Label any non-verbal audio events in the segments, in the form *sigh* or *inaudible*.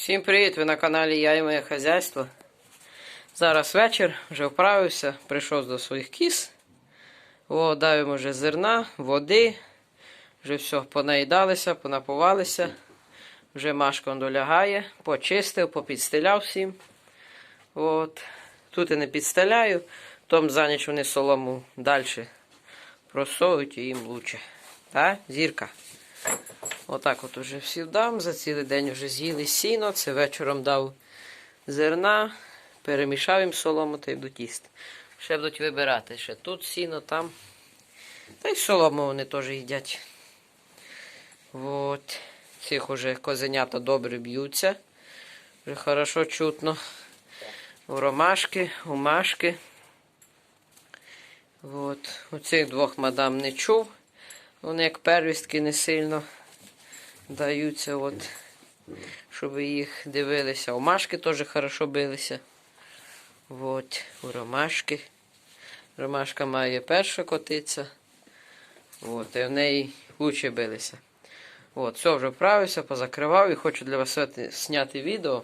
Всім привіт! Ви на каналі Я і моє хазяйство. Зараз вечір, вже вправився, прийшов до своїх кіз. О, дав вже зерна, води. Вже все, понаїдалися, понапувалися. Вже Машка долягає, почистив, попідстеляв всім. От. Тут і не підстеляю, том за ніч вони солому далі просовують і їм лучше. Так, зірка? Отак от уже всі дам. За цілий день вже з'їли сіно. Це вечором дав зерна, перемішав їм солому та й будуть їсти. Ще будуть вибирати. Ще тут сіно, там. Та й солому вони теж їдять. От. Цих уже козенята добре б'ються. Вже хорошо чутно. У ромашки, у машки. От. Оцих двох мадам не чув. Вони як первістки не сильно даються, от, щоб їх дивилися. У теж хорошо билися. От, у Ромашки. Ромашка має перша котиця. От, і в неї лучше билися. От, все, вже вправився, позакривав і хочу для вас зняти відео.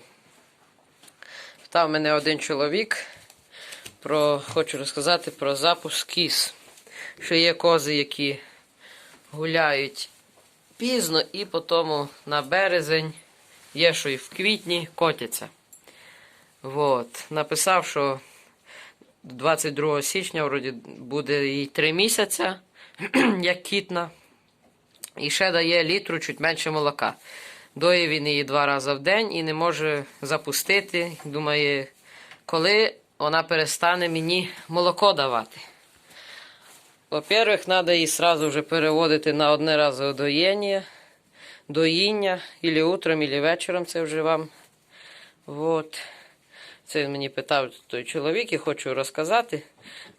Став мене один чоловік. Про, хочу розказати про запуск кіз. Що є кози, які гуляють пізно і потім на березень, є, що і в квітні котяться. Вот. Написав, що 22 січня вроді, буде їй 3 місяці, як кітна. І ще дає літру чуть менше молока. Доє він її два рази в день і не може запустити. Думає, коли вона перестане мені молоко давати. Во-первых, треба її сразу вже переводити на одне разове доєння, доїння, ілі утром, ілі вечором, це вже вам. Вот. Це мені питав той чоловік і хочу розказати.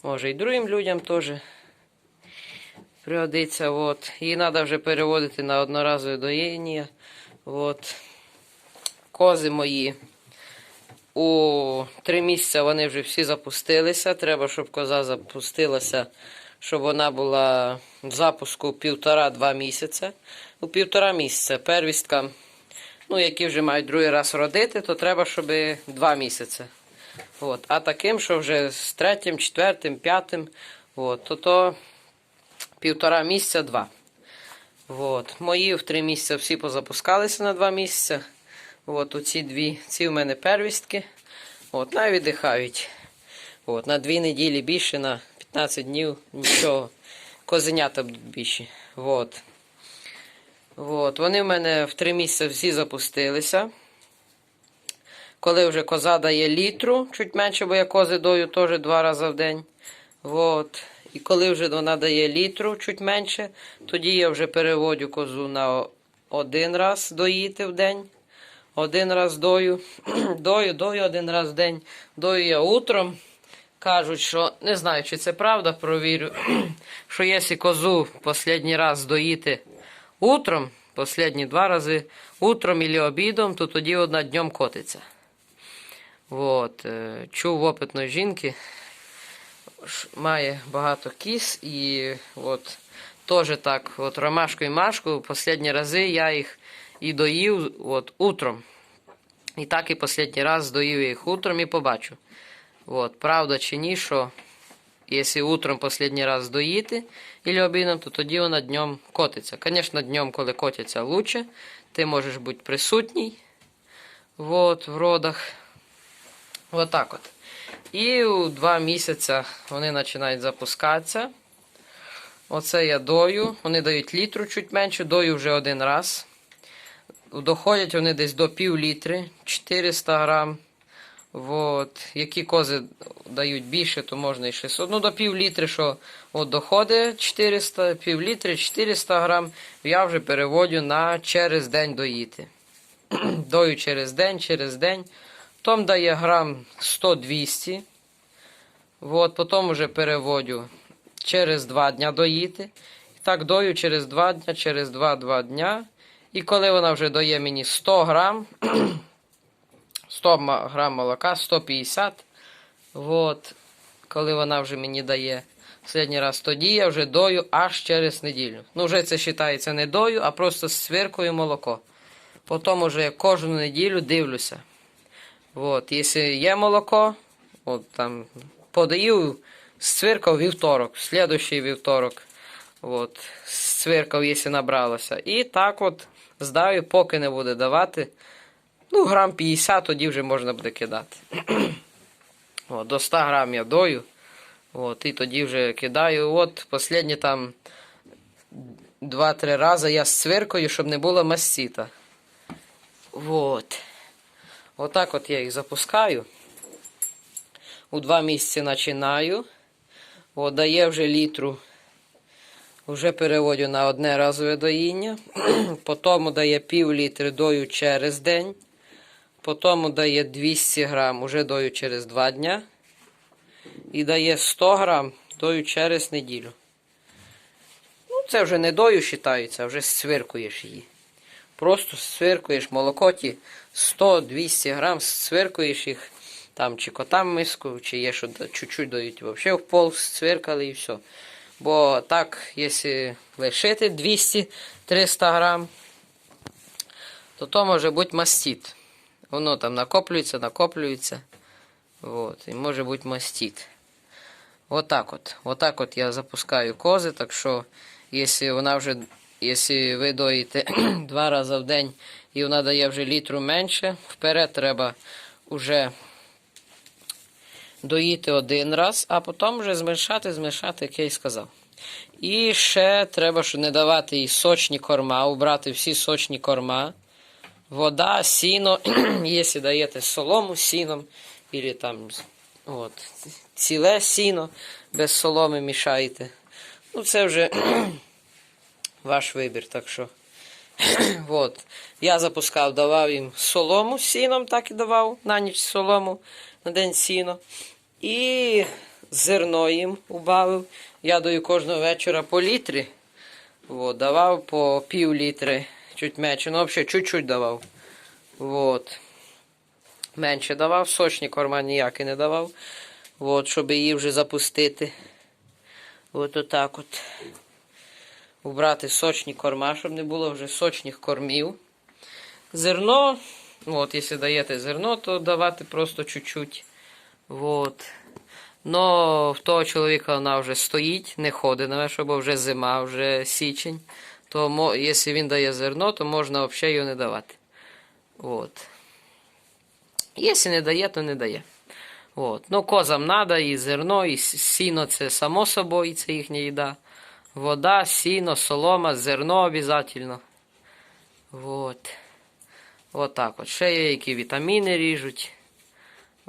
Може і другим людям теж пригодиться. Вот. Її треба вже переводити на одноразове доєння. Вот. Кози мої. У три місяці вони вже всі запустилися. Треба, щоб коза запустилася щоб вона була в запуску півтора-два місяці. У півтора місяця первістка, ну, які вже мають другий раз родити, то треба, щоб два місяці. От. А таким, що вже з третім, четвертим, п'ятим, от, то то півтора місяця два. От. Мої в три місяці всі позапускалися на два місяці. От оці дві, ці в мене первістки. От, навіть віддихають. От, на дві неділі більше, на 15 днів нічого. Козенята будуть більші. От. От. Вони в мене в 3 місяці всі запустилися. Коли вже коза дає літру, чуть менше, бо я кози дою теж два рази в день. От. І коли вже вона дає літру, чуть менше, тоді я вже переводю козу на один раз доїти в день. Один раз дою. *clears throat* дою, дою один раз в день. Дою я утром. Кажуть, що не знаю, чи це правда, провірю, *clears throat* що якщо козу останній раз доїти утром, останні два рази утром або обідом, то тоді одна днем котиться. От, е, чув опитної жінки, має багато кіз і от теж так, от ромашку і машку, останні рази я їх і доїв от, утром. І так і останній раз доїв їх утром і побачу. Вот, правда чи ні, що якщо утром останній раз доїти або обідом, то тоді вона днем котиться. Звісно, днем, коли котяться лучше, ти можеш бути присутній вот, в родах. Вот так от. І у два місяці вони починають запускатися. Оце я дою. Вони дають літру чуть менше, дою вже один раз. Доходять вони десь до пів літри, 400 грам. Вот. Які кози дають більше, то можна і 600. Ну, до пів літри, що от доходить 400, пів літри, 400 грам, я вже переводю на через день доїти. *clears throat* Дою через день, через день. Потім дає грам 100-200. Вот, потім вже переводю через 2 дня доїти. І так дою через 2 дня, через 2-2 дня. І коли вона вже дає мені 100 грам, *clears throat* 100 ма- грам молока, 150. Вот. Коли вона вже мені дає останній раз, тоді я вже дою аж через неділю. Ну, вже це вважається не дою, а просто свиркою молоко. Потім уже кожну неділю дивлюся. От, якщо є молоко, от там подаю, сцвиркав вівторок, слідущий вівторок. От, сцвиркав, якщо набралося. І так от здаю, поки не буде давати. Ну, грам 50, тоді вже можна буде кидати. *clears throat* От, до 100 грам я дою. От, і тоді вже кидаю. От, останні там 2-3 рази я сцвиркою, щоб не було мастіта. Вот. Отак от я їх запускаю. У два місяці починаю. От, дає вже літру. Вже переводю на одне разове доїння. *clears throat* Потім дає пів літри дою через день. Потім дає 200 грам, уже дою через 2 дня. І дає 100 грам дою через неділю. Ну, це вже не дою вважається, а вже свиркуєш її. Просто свиркуєш молоко ті 100-200 грам, свиркуєш їх там чи котам миску, чи є, що чуть-чуть дають взагалі в пол свиркали і все. Бо так, якщо лишити 200-300 грам, то то може бути мастит. Воно там накоплюється, накоплюється. Вот, і може бути мастит. Отак от. Отак от я запускаю кози, так що, якщо вона вже, якщо ви доїте *clears throat* два рази в день і вона дає вже літру менше, вперед треба вже доїти один раз, а потім вже змішати, змішати, як я й сказав. І ще треба, щоб не давати їй сочні корма, убрати всі сочні корма. Вода, сіно, якщо даєте солому сіном, або там от, ціле сіно без соломи мішаєте. Ну, це вже *clears throat* ваш вибір, так що. *clears throat* от. Я запускав, давав їм солому з сіном, так і давав на ніч солому, на день сіно. І зерно їм убавив. Я даю кожного вечора по літрі. От, давав по пів літри, чуть менше. Ну, взагалі, чуть-чуть давав. Вот. Менше давав, сочні корма ніякі не давав. От, щоб її вже запустити. От отак от. Убрати сочні корма, щоб не було вже сочних кормів. Зерно, от, якщо даєте зерно, то давати просто чуть-чуть. Вот. Но в того чоловіка вона вже стоїть, не ходить, на бо вже зима, вже січень. То якщо він дає зерно, то можна взагалі його не давати. От. Якщо не дає, то не дає. От. Ну, козам треба, і зерно, і сіно це само собою, це їхня їда. Вода, сіно, солома, зерно обов'язково. От. От так от. Ще є які вітаміни ріжуть.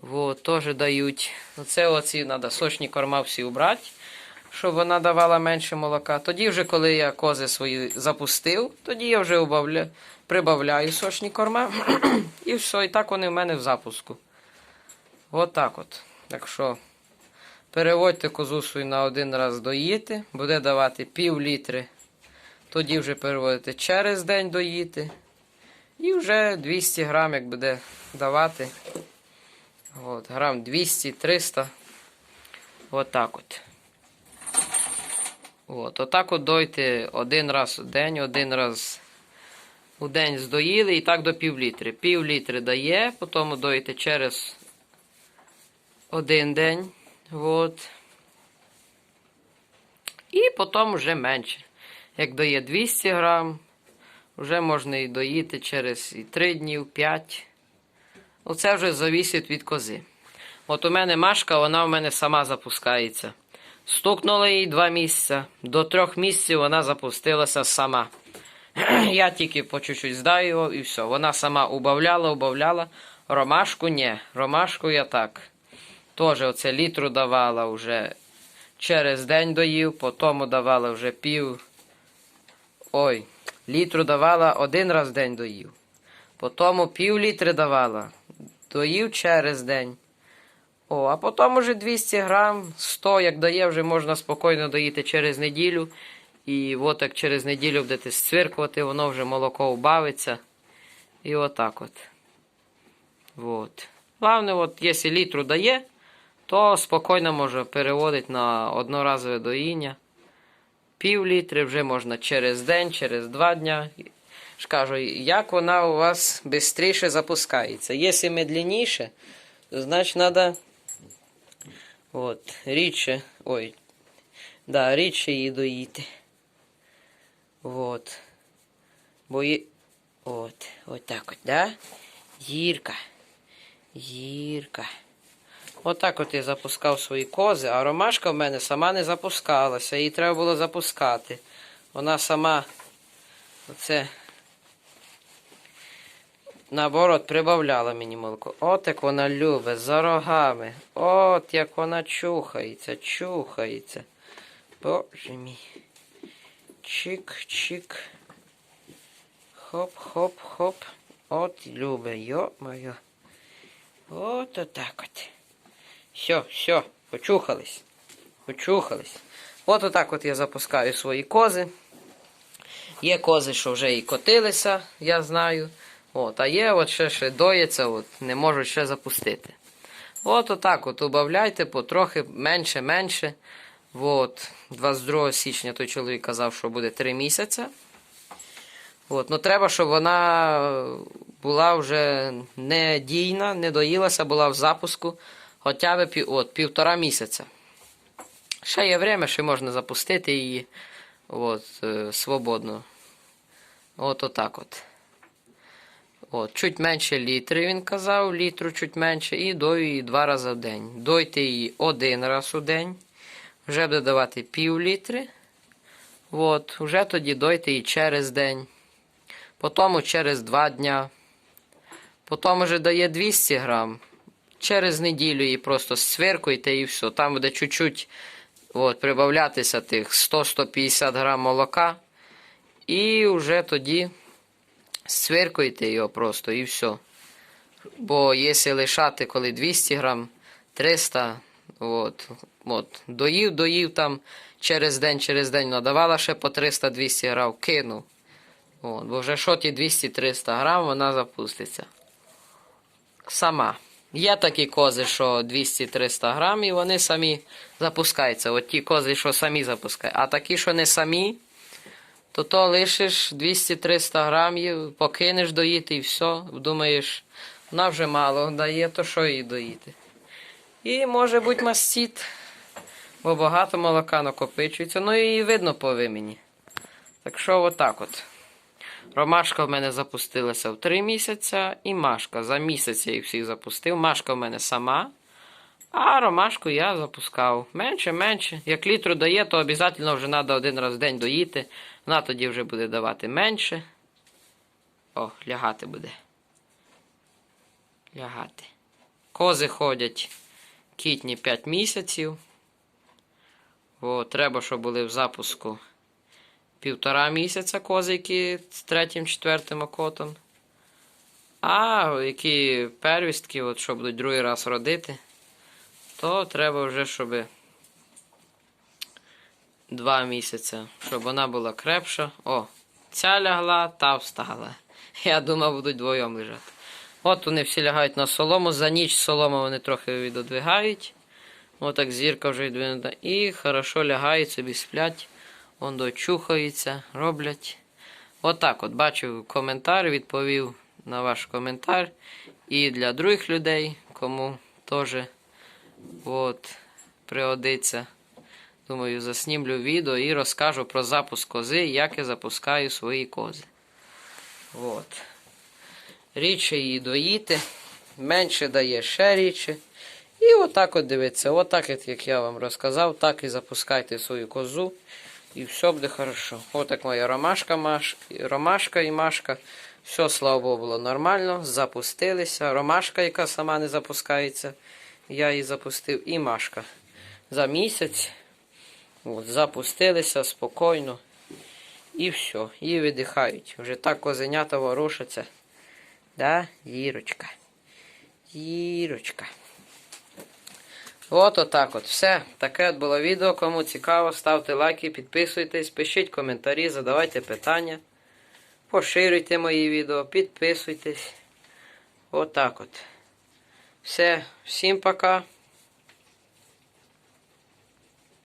Вот, теж дають. Оце оці треба сочні корма всі убрати, щоб вона давала менше молока. Тоді вже, коли я кози свої запустив, тоді я вже убавля... прибавляю сочні корма. *clears throat* і все, і так вони в мене в запуску. От так от. Так що переводьте козу свою на один раз доїти, буде давати пів літри. Тоді вже переводите через день доїти. І вже 200 грам, як буде давати. От, грам 200-300. От так от. От, отак от дойте один раз у день, один раз у день здоїли і так до пів літри. Пів літри дає, потім дойте через один день. От. І потім вже менше. Як дає 200 грам, вже можна і доїти через і 3 дні, 5. Оце вже залежить від кози. От у мене Машка, вона в мене сама запускається. Стукнуло їй два місяці. До трьох місяців вона запустилася сама. *clears throat* Я тільки по чуть-чуть здаю його і все. Вона сама убавляла, убавляла. Ромашку ні. Ромашку я так. Теж оце літру давала вже через день доїв, потім давала вже пів. Ой, літру давала один раз в день доїв. Потім пів літри давала. Доїв через день. О, а потім уже 200 грам, 100, як дає, вже можна спокійно доїти через неділю. І от як через неділю будете сцвиркувати, воно вже молоко убавиться. І отак от. Вот. Главне, от, якщо літру дає, то спокійно може переводити на одноразове доїння. Пів літри вже можна через день, через два дня. ж кажу, як вона у вас швидше запускається. Якщо медленніше, значить треба от, рідше, ой, да, рідше її доїти. Вот. Бо є... От, от так от, да? Гірка. Гірка. Отак от я запускав свої кози, а ромашка в мене сама не запускалася. Її треба було запускати. Вона сама оце наоборот прибавляла мені молоко. От як вона любить, за рогами. От як вона чухається, чухається. Боже мій. Чик-чик. Хоп-хоп-хоп. От любить, йо-моє. От отак от. Все, все, почухались. Почухались. От отак от я запускаю свої кози. Є кози, що вже і котилися, я знаю. От, а є от ще, ще доїться, от, не можуть ще запустити. От отак от убавляйте потрохи менше-менше. От, 22 січня той чоловік казав, що буде 3 місяці. От, ну треба, щоб вона була вже не дійна, не доїлася, була в запуску хоча б от, півтора місяця. Ще є время, ще можна запустити її от, е, свободно. От отак от. От, чуть менше літри, він казав, літру чуть менше, і дою її два рази в день. Дойте її один раз у день, вже буде давати пів літри. От, вже тоді дойте її через день. Потім через два дня. Потім вже дає 200 грам. Через неділю її просто свиркуйте і все. Там буде чуть-чуть от, прибавлятися тих 100-150 грам молока. І вже тоді свиркуйте його просто і все. Бо якщо лишати, коли 200 грам, 300, от, от, доїв, доїв там через день, через день надавала ще по 300-200 грам, кинув. От, бо вже що ті 200-300 грам, вона запуститься. Сама. Є такі кози, що 200-300 грам, і вони самі запускаються. От ті кози, що самі запускають. А такі, що не самі, то то лишиш 200-300 грамів, покинеш доїти і все. Думаєш, вона вже мало дає, то що їй доїти. І може бути мастіт, бо багато молока накопичується. Ну і видно по вимені. Так що отак от. Ромашка в мене запустилася в 3 місяці, і Машка. За місяць я їх всіх запустив. Машка в мене сама. А ромашку я запускав. Менше, менше. Як літру дає, то обов'язково вже треба один раз в день доїти. Вона тоді вже буде давати менше. О, лягати буде. Лягати. Кози ходять кітні 5 місяців. О, треба, щоб були в запуску півтора місяця козики з третім, четвертим окотом. А які первістки, от, що будуть другий раз родити, то треба вже, щоб два місяці, щоб вона була крепша. О, ця лягла, та встала. Я думав, будуть двоєм лежати. От вони всі лягають на солому. За ніч солому вони трохи відодвигають. Отак зірка вже відвинута. І хорошо лягають собі, сплять. Вон дочухаються, роблять. Отак от, бачив коментар, відповів на ваш коментар. І для других людей, кому теж от, пригодиться. Думаю, заснімлю відео і розкажу про запуск кози, як я запускаю свої кози. От. Рідше її доїти, менше дає ще рідше. І отак от дивіться, отак, як я вам розказав, так і запускайте свою козу. І все буде хорошо. Отак моя ромашка, маш... ромашка і машка. Все, слава Богу, було нормально. Запустилися. Ромашка, яка сама не запускається. Я її запустив. І машка. За місяць. От, запустилися спокійно. І все. І видихають. Вже так козенята ворушаться. Да, Їрочка. Їрочка. От отак от. Все. Таке от було відео. Кому цікаво, ставте лайки, підписуйтесь, пишіть коментарі, задавайте питання. Поширюйте мої відео, підписуйтесь. Отак от. Все. Всім пока.